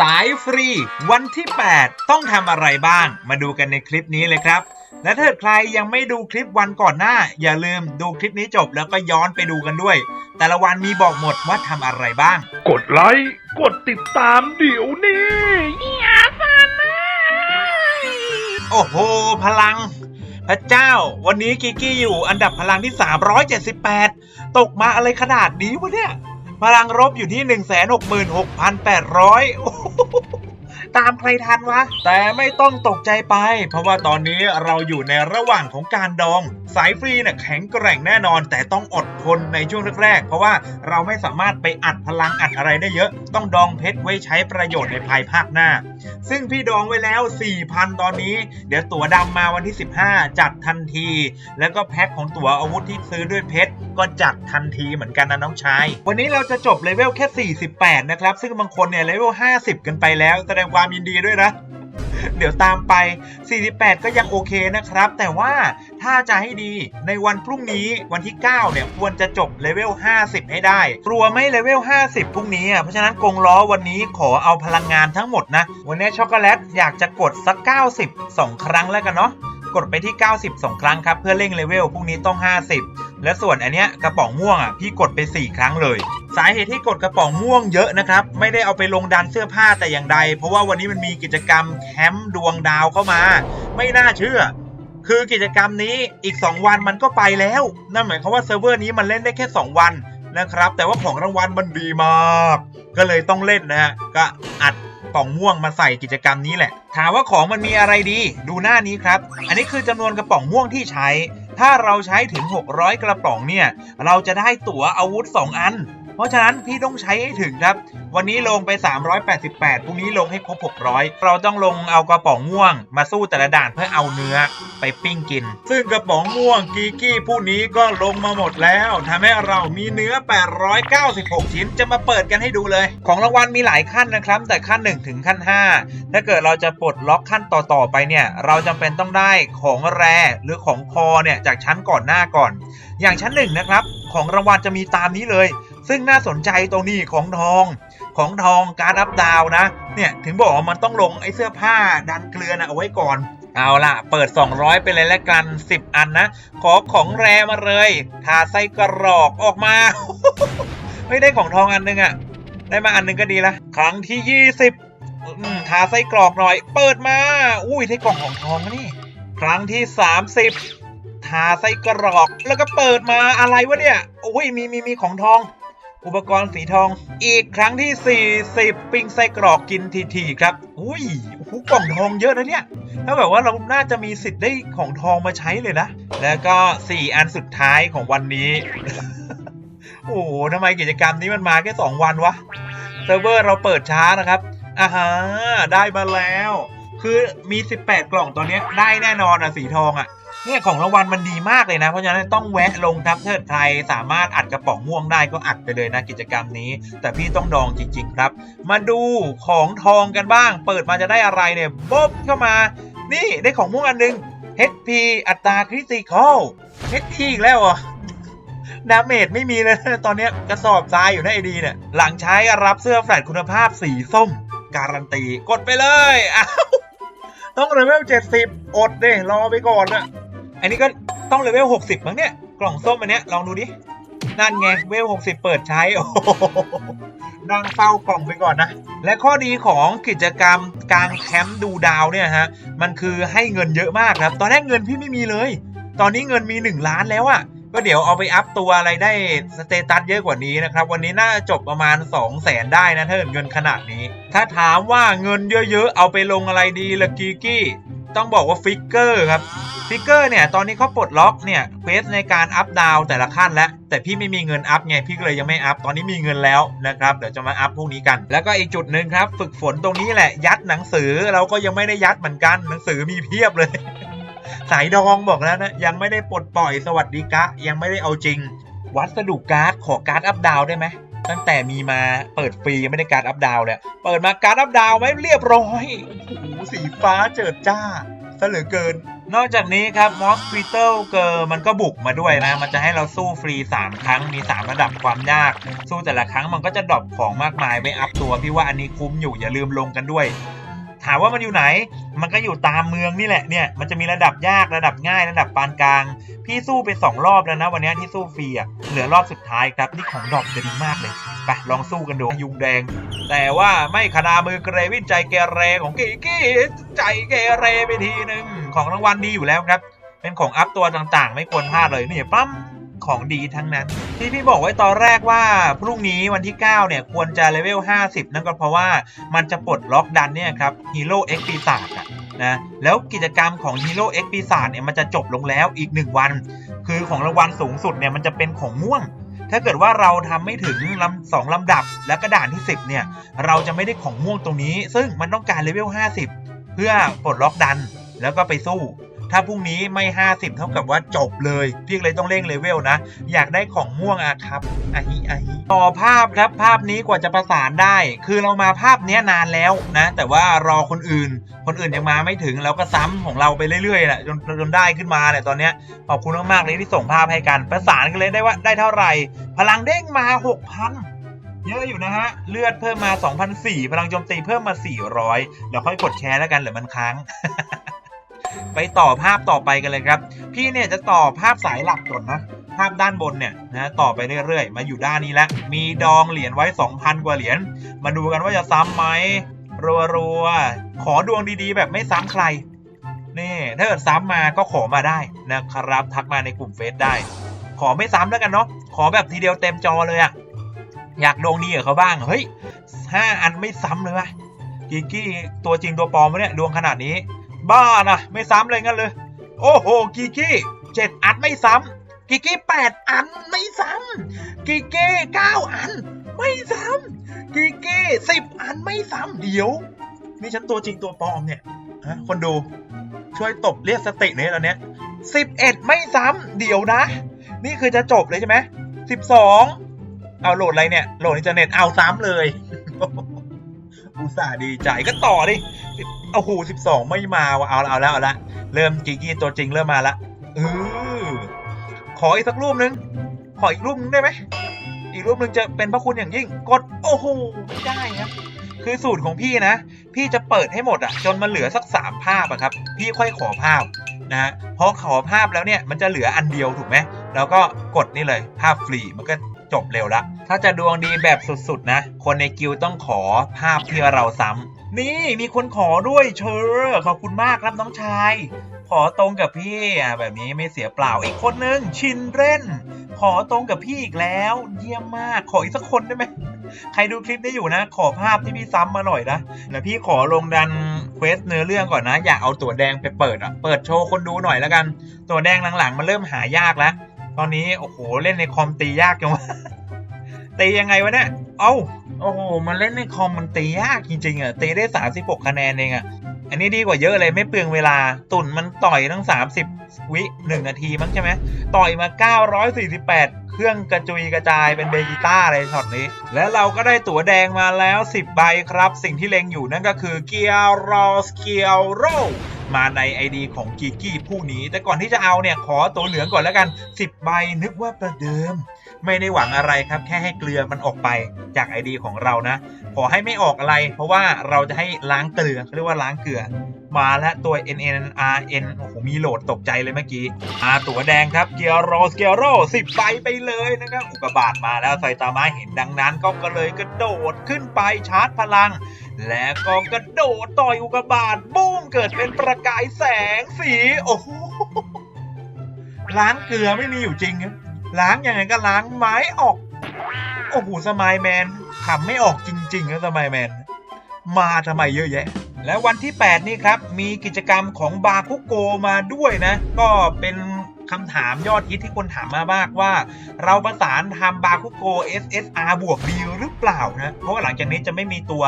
สายฟรี วันที่ 8 ต้องทำอะไรบ้าง มาดูกันในคลิปนี้เลยครับ และถ้าใครยังไม่ดูคลิปวันก่อนหน้า อย่าลืมดูคลิปนี้จบแล้วก็ย้อนไปดูกันด้วย แต่ละวันมีบอกหมดว่าทำอะไรบ้าง กดไลค์ กดติดตามเดี๋ยวนี้โอ้โห พลัง พระเจ้า วันนี้กิกกี้อยู่อันดับพลังที่ 378 ตกมาอะไรขนาดนี้วะเนี่ย พลังรบอยู่ที่ 166,800โอ้โหตามใครทันวะ แต่ไม่ต้องตกใจไป เพราะว่าตอนนี้เราอยู่ในระหว่างของการดอง สายฟรีเนี่ยแข็งแกร่งแน่นอน แต่ต้องอดทนในช่วงแรกๆ เพราะว่าเราไม่สามารถไปอัดพลังอัดอะไรได้เยอะ ต้องดองเพชรไว้ใช้ประโยชน์ในภายภาคหน้า ซึ่งพี่ดองไว้แล้ว 4,000 ตอนนี้ เดี๋ยวตั๋วดำมาวันที่ 15 จัดทันที แล้วก็แพ็คของตั๋วอาวุธที่ซื้อด้วยเพชรก็จัดทันทีเหมือนกันนะน้องชาย วันนี้เราจะจบเลเวลแค่ 48 นะครับ ซึ่งบางคนเนี่ยเลเวล 50 กันไปแล้ว แสดงความยินดีด้วยนะ เดี๋ยวตามไป 48 ก็ยังโอเคนะครับ แต่ว่าถ้าจะให้ดีในวันพรุ่งนี้วันที่ 9 เนี่ย ควรจะจบเลเวล 50 ให้ได้ กลัวไม่เลเวล 50 พรุ่งนี้อะเพราะฉะนั้นกงล้อวันนี้ขอเอาพลังงานทั้งหมดนะ วันนี้ช็อกโกแลตอยากจะกดสัก 90 2 ครั้งแล้วกันเนาะกดไปที่ 90 2 ครั้งครับ เพื่อเร่งเลเวลพรุ่งนี้ต้อง 50 และส่วนอันเนี้ยกระป๋องม่วงอะพี่กดไป 4 ครั้งเลย สาเหตุที่กดกระป๋องม่วงเยอะนะครับไม่ได้เอาไปลงดันเสื้อผ้าแต่อย่างใด เพราะว่าวันนี้มันมีกิจกรรมแคมป์ดวงดาวเข้ามา ไม่น่าเชื่อ คือกิจกรรมนี้อีก 2 วันมันก็ไปแล้ว นั่นหมายความว่าเซิร์ฟเวอร์นี้มันเล่นได้แค่ 2 วันนะครับ แต่ว่าของรางวัลมันดีมาก ก็เลยต้องเล่นนะฮะก็อัดกล่องม่วงมาใส่กิจกรรมนี้แหละ ถามว่าของมันมีอะไรดี ดูหน้านี้ครับ อันนี้คือจำนวนกระป๋องม่วงที่ใช้ ถ้าเราใช้ถึง 600 กระป๋องเนี่ย เราจะได้ตั๋วอาวุธ 2 อัน ราะฉะนั้นพี่ต้องใช้ให้ถึงครับ วันนี้ลงไป 388 พรุ่งนี้ลงให้ครบ 600 เราต้องลงเอากระป๋องม่วง มาสู้แต่ละด่านเพื่อเอาเนื้อไปปิ้งกิน ซึ่งกระป๋องม่วงกีกี้ผู้นี้ก็ลงมาหมดแล้วทำให้เรามีเนื้อ 896 ชิ้นจะมาเปิดกันให้ดูเลย ของรางวัลมีหลายขั้นนะครับ แต่ขั้น 1 ถึงขั้น 5 ถ้าเกิดเราจะปลดล็อกขั้นต่อๆไปเนี่ย เราจำเป็นต้องได้ของแร่หรือของคอเนี่ยจากชั้นก่อนหน้าก่อน อย่างชั้นหนึ่งนะครับของรางวัลจะมีตามนี้เลย ซึ่งน่าสนใจตรงนี้ของทองของทองการอัพดาวนะเนี่ยถึงบอกว่ามันต้องลงไอ้เสื้อผ้าดันเกลือนะเอาไว้ก่อน เอาล่ะ เปิด 200 ไปเลยแล้วกัน 10 อันนะ ขอของแรมาเลยทาไส้กรอกออกมาไม่ได้ของทองอันหนึงอะได้มาอันหนึงก็ดีละครั้งที่ 20อืมทาไส้กรอกหน่อย เปิดมา อุ้ยได้กล่องของทองนี่ ครั้งที่ 30ทาไส้กรอกแล้วก็เปิดมาอะไรวะเนี่ยอุ้ยมีมีมีของทอง อุปกรณ์สีทองอีกครั้งที่ 40 ปิ้งไส้กรอกกินทีๆครับ อุ้ยโอ้โหกล่องทองเยอะนะเนี่ย ถ้าแบบว่าเราน่าจะมีสิทธิ์ได้ของทองมาใช้เลยนะ แล้วก็ 4 อันสุดท้ายของวันนี้ โอ้โหทำไมกิจกรรมนี้มันมาแค่ 2 วันวะ เซิร์ฟเวอร์เราเปิดช้านะครับอ่าฮะได้มาแล้ว คือมี 18 กล่องตัวเนี้ได้แน่นอนอะสีทองอะ เนี่ยของรางวัลมันดีมากเลยนะ เพราะฉะนั้นต้องแวะลงทับเทิดไทยสามารถอัดกระป๋องม่วงได้ก็อัดไปเลยนะกิจกรรมนี้ แต่พี่ต้องดองจริง ๆ ครับ มาดูของทองกันบ้าง เปิดมาจะได้อะไรเนี่ยบ๊บเข้ามา นี่ได้ของม่วงอันหนึง HP อัตราคริติคอล HP อีกแล้วเหรอดาเมจไม่มีเลยตอนนี้กระสอบทรายอยู่ในไอดีเนี่ยหลังใช้รับเสื้อแฟลตคุณภาพสีส้ม การันตีกดไปเลยอ้าวต้องเลเวล70 อดเด้รอไปก่อนนะ อันนี้ก็ต้องเลเวล60มั้งเนี่ย กล่องส้มอันเนี้ยลองดูดิ นั่นไงเวล60เปิดใช้โอ้นั่งเฝ้ากล่องไปก่อนนะ และข้อดีของกิจกรรมกลางแคมป์ดูดาวเนี่ยฮะ มันคือให้เงินเยอะมากครับ ตอนแรกเงินพี่ไม่มีเลย ตอนนี้เงินมี 1 ล้านแล้วอะก็เดี๋ยวเอาไปอัพตัวอะไรได้สเตตัสเยอะกว่านี้นะครับ วันนี้น่าจะจบประมาณ 2 0 0แสนได้นะถ้าเกิดเงินขนาดนี้ ถ้าถามว่าเงินเยอะๆ เอาไปลงอะไรดีละกีกี้ ต้องบอกว่าฟิกเกอร์ครับ ฟิกเกอร์เนี่ยตอนนี้เขาปลดล็อกเนี่ยเควสในการอัพดาวแต่ละขั้นแล้ว แต่พี่ไม่มีเงินอัพไงพี่ก็เลยยังไม่อัพตอนนี้มีเงินแล้วนะครับเดี๋ยวจะมาอัพพวกนี้กัน แล้วก็อีกจุดหนึ่งครับ ฝึกฝนตรงนี้แหละยัดหนังสือเราก็ยังไม่ได้ยัดเหมือนกัน หนังสือมีเพียบเลย สายดองบอกแล้วนะยังไม่ได้ปลดปล่อยสวัสดิกะยังไม่ได้เอาจริง วัสดุการ์ดขอการ์ดอัพดาวได้ไหมตั้งแต่มีมาเปิดฟรียังไม่ได้การ์ดอัพดาวเลยเปิดมาการ์ดอัพดาวไหมเรียบร้อยโอ้โหสีฟ้าเจิดจ้าซะเหลือเกิน นอกจากนี้ครับมอส q ิ i เ l เกอร์มันก็บุกมาด้วยนะ มันจะให้เราสู้ฟรี 3 ครั้งมี 3 ระดับความยาก สู้แต่ละครั้งมันก็จะดรอปของมากมายไปอัพตัว พี่ว่าอันนี้คุ้มอยู่อย่าลืมลงกันด้วย ถามว่ามันอยู่ไหน มันก็อยู่ตามเมืองนี่แหละเนี่ย มันจะมีระดับยากระดับง่ายระดับปานกลาง พี่สู้ไป 2 รอบแล้วนะ วันนี้ที่สู้ฟรีอะเหลือรอบสุดท้ายครับนี่ของดอปจะดีมากเลยไปลองสู้กันดูยุงแดง แต่ว่าไม่ขนามือเกรวินใจเกเรของกีกี้ใจเกเรไปทีหนึ่งของรางวัลดีอยู่แล้วครับ เป็นของอัพตัวต่างๆ ไม่ควรพลาดเลยนี่ปั๊ม ของดีทั้งนั้น ที่พี่บอกไว้ตอนแรกว่าพรุ่งนี้วันที่ 9 เนี่ย ควรจะเลเวล 50 นั่นก็เพราะว่ามันจะปลดล็อกดันเนี่ยครับฮีโร่เอ็กปีศาจอะนะแล้วกิจกรรมของฮีโร่เอ็กปีศาจเนี่ยมันจะจบลงแล้วอีก 1 วัน คือของรางวัลสูงสุดเนี่ยมันจะเป็นของม่วงถ้าเกิดว่าเราทำไม่ถึงลำสองลำดับและกระดานที่ 10 เนี่ย เราจะไม่ได้ของม่วงตรงนี้ ซึ่งมันต้องการเลเวล 50 เพื่อปลดล็อกดันแล้วก็ไปสู้ ถ้าพรุ่งนี้ไม่ 50 เท่ากับว่าจบเลยพี่เลยต้องเร่งเลเวลนะ อยากได้ของม่วงอะครับอะฮิอะฮิต่อภาพครับภาพนี้กว่าจะประสานได้ คือเรามาภาพเนี้ยนานแล้วนะ แต่ว่ารอคนอื่น คนอื่นยังมาไม่ถึงเราก็ซ้ำของเราไปเรื่อยๆแหละจนจนได้ขึ้นมาเนี่ยตอนเนี้ยขอบคุณมากๆเลยที่ส่งภาพให้กันประสานกันเลยได้ว่าได้เท่าไหร่ พลังเด้งมา 6,000เยอะอยู่นะฮะ เลือดเพิ่มมา 2,004พลังโจมตีเพิ่มมา 400 เดี๋ยวค่อยกดแชร์แล้วกันหรือมันค้าง ไปต่อภาพต่อไปกันเลยครับ พี่เนี่ยจะต่อภาพสายหลักก่อนนะ ภาพด้านบนเนี่ยนะต่อไปเรื่อยๆ มาอยู่ด้านนี้แล้ว มีดองเหรียญไว้ 2,000 กว่าเหรียญ มาดูกันว่าจะซ้ำไหมรัวๆ ขอดวงดีๆ แบบไม่ซ้ำใคร นี่ถ้าเกิดซ้ำมาก็ขอมาได้นะครับ ทักมาในกลุ่มเฟซได้ ขอไม่ซ้ำแล้วกันเนาะ ขอแบบทีเดียวเต็มจอเลยอะอยากดวงดีกับเขาบ้าง เฮ้ยห้าอันไม่ซ้ำเลยวะกิกกี้ตัวจริงตัวปลอมเนี่ยดวงขนาดนี้ บ้านะไม่ซ้ำเลยงั้นเลย โอ้โหกิกกี้เจ็ดอันไม่ซ้ำกิกกี้แปดอันไม่ซ้ำกิกกี้เก้าอัน ไม่ซ้ำกิกกี้สิบอันไม่ซ้ำเดี๋ยว นี่ฉันตัวจริงตัวปลอมเนี่ยฮะคนดูช่วยตบเรียกสติหน่อยตอนเนี้ยสิบเอ็ดไม่ซ้ำเดี๋ยวนะ นี่คือจะจบเลยใช่ไหมสิบสองเอาโหลดอะไรเนี่ย โหลดอินเทอร์เน็ตเอาซ้ำเลย อุตส่าห์ดีใจก็ต่อดิโอ้โหสิบสองไม่มาว่ะเอาละเอาแล้วเอาละเริ่มกิกี้ตัวจริงเริ่มมาละเออขออีกสักรูปนึง ขออีกรูปนึงได้ไหมอีกรูปนึงจะเป็นพระคุณอย่างยิ่ง กดโอ้โหไม่ได้ครับคือสูตรของพี่นะ พี่จะเปิดให้หมดอะจนมันเหลือสักสามภาพอะครับ พี่ค่อยขอภาพนะฮะพอขอภาพแล้วเนี่ยมันจะเหลืออันเดียวถูกไหมแล้วก็กดนี่เลยภาพฟรีมันก็ จบเร็วละถ้าจะดวงดีแบบสุดๆนะ คนในกิลต้องขอภาพที่เราซ้ำนี่มีคนขอด้วยเชอร์ขอบคุณมากครับน้องชาย ขอตรงกับพี่อะแบบนี้ไม่เสียเปล่าอีกคนนึงชินเร่น ขอตรงกับพี่อีกแล้ว เยี่ยมมากขออีกสักคนได้ไหมใครดูคลิปนี้อยู่นะ ขอภาพที่พี่ซ้ำมาหน่อยนะแล้วพี่ขอลงดันเควสเนื้อเรื่องก่อนนะ อยากเอาตัวแดงไปเปิดอะเปิดโชว์คนดูหน่อยแล้วกัน ตัวแดงหลังๆมันเริ่มหายากแล้ว อนนี้โอ้โหเล่นในคอมตียากจังวะตียังไงวะเนี่ย เอ้าโอ้โหมันเล่นในคอมมันตียากจริงๆอะตีได้ 36 คะแนนเองอะอันนี้ดีกว่าเยอะเลยไม่เปลืองเวลาตุ่นมันต่อยตั้ง 30 วิ1นาทีมั้งใช่ไหมต่อยมา 948 เครื่องกระจุยกระจายเป็นเบจิต้าเลยช็อตนี้ และเราก็ได้ตั๋วแดงมาแล้ว 10 ใบครับ สิ่งที่เล็งอยู่นั่นก็คือเกียร์รอสเกียร์โร มาใน ID ของกีกี้ผู้นี้ แต่ก่อนที่จะเอาเนี่ยขอตัวเหลืองก่อนแล้วกัน 10 ใบนึกว่าประเดิม ไม่ได้หวังอะไรครับแค่ให้เกลือมันออกไปจาก ID ของเรานะ ขอให้ไม่ออกอะไร เพราะว่าเราจะให้ล้างเกลือเรียกว่าล้างเกลือมาแล้วตัว N N R N โอ้โห มีโหลดตกใจเลยเมื่อกี้อาตัวแดงครับ เกียร์โรสเกียร์โรสิบใบไปเลยนะครับ อุกบาตมาแล้วไซตามะเห็นดังนั้นก็เลยกระโดดขึ้นไปชาร์จพลัง และก็กระโดดต่อยอุกาบาตบูมเกิดเป็นประกายแสงสี โอ้โหล้างเกลือไม่มีอยู่จริงครับล้างยังไงก็ล้างไม้ออก โอ้โหสมายแมนขำไม่ออกจริงๆนะสมายแมน มาทำไมเยอะแยะ แล้ววันที่ 8 นี่ครับ มีกิจกรรมของบาคุโกมาด้วยนะ ก็เป็น คำถามยอดฮิตที่คนถามมามากว่า เราประสานทำบาคุโก SSR บวกดีหรือเปล่านะเพราะว่าหลังจากนี้จะไม่มีตัว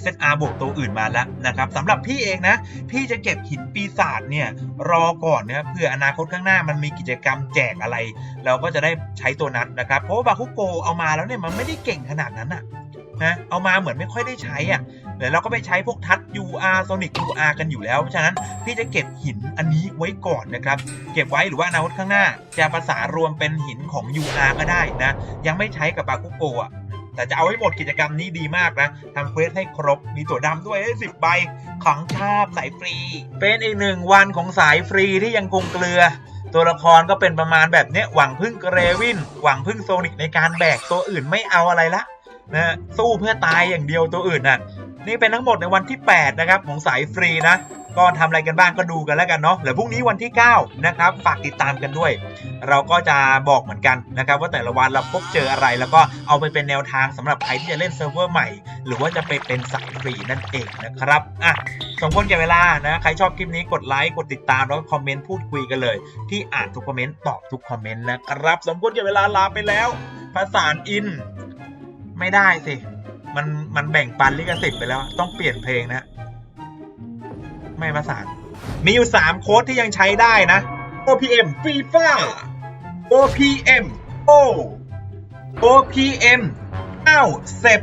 SSR บวกตัวอื่นมาแล้วนะครับสำหรับพี่เองนะ พี่จะเก็บหินปีศาจเนี่ยรอก่อนนะเพื่ออนาคตข้างหน้ามันมีกิจกรรมแจกอะไร เราก็จะได้ใช้ตัวนั้นนะครับเพราะว่าบาคุโกเอามาแล้วเนี่ยมันไม่ได้เก่งขนาดนั้นอะนะเอามาเหมือนไม่ค่อยได้ใช้อะ เดี๋ยวเราก็ไปใช้พวกทัช UR Sonic UR กันอยู่แล้ว เพราะฉะนั้นพี่จะเก็บหินอันนี้ไว้ก่อนนะครับ เก็บไว้หรือว่าอนาคตข้างหน้า จะประสานรวมเป็นหินของ UR ก็ได้นะ ยังไม่ใช้กับบาคุโกะแต่จะเอาให้หมดกิจกรรมนี้ดีมากนะทำเควสให้ครบ มีตัวดำด้วยสิบใบของชอบสายฟรี เป็นอีกหนึ่งวันของสายฟรีที่ยังคงเกลือ ตัวละครก็เป็นประมาณแบบเนี้ยหวังพึ่งเกรวิน หวังพึ่งโซนิกในการแบกตัวอื่นไม่เอาอะไรละ นะสู้เพื่อตายอย่างเดียวตัวอื่นน่ะ นี่เป็นทั้งหมดในวันที่ 8 นะครับ ของสายฟรีนะ ก็ทำอะไรกันบ้างก็ดูกันแล้วกันเนาะเดี๋ยวพรุ่งนี้วันที่ 9 นะครับ ฝากติดตามกันด้วย เราก็จะบอกเหมือนกันนะครับ ว่าแต่ละวันเราพบเจออะไร แล้วก็เอาไปเป็นแนวทางสำหรับใครที่จะเล่นเซิร์ฟเวอร์ใหม่ หรือว่าจะไปเป็นสายฟรีนั่นเองนะครับอะสมควรแก่เวลานะใครชอบคลิปนี้กดไลค์กดติดตามแล้วก็คอมเมนต์พูดคุยกันเลย ที่อ่านทุกคอมเมนต์ตอบทุกคอมเมนต์นะครับ สมควรแก่เวลาลาไปแล้วภาษานอิน ไม่ได้สิ มันมันแบ่งปันลิขสิทธิ์ไปแล้ว ต้องเปลี่ยนเพลงนะ ไม่ประสานมีอยู่ 3 โค้ดที่ยังใช้ได้นะ OPM FIFA OPM O OPM 9 s e p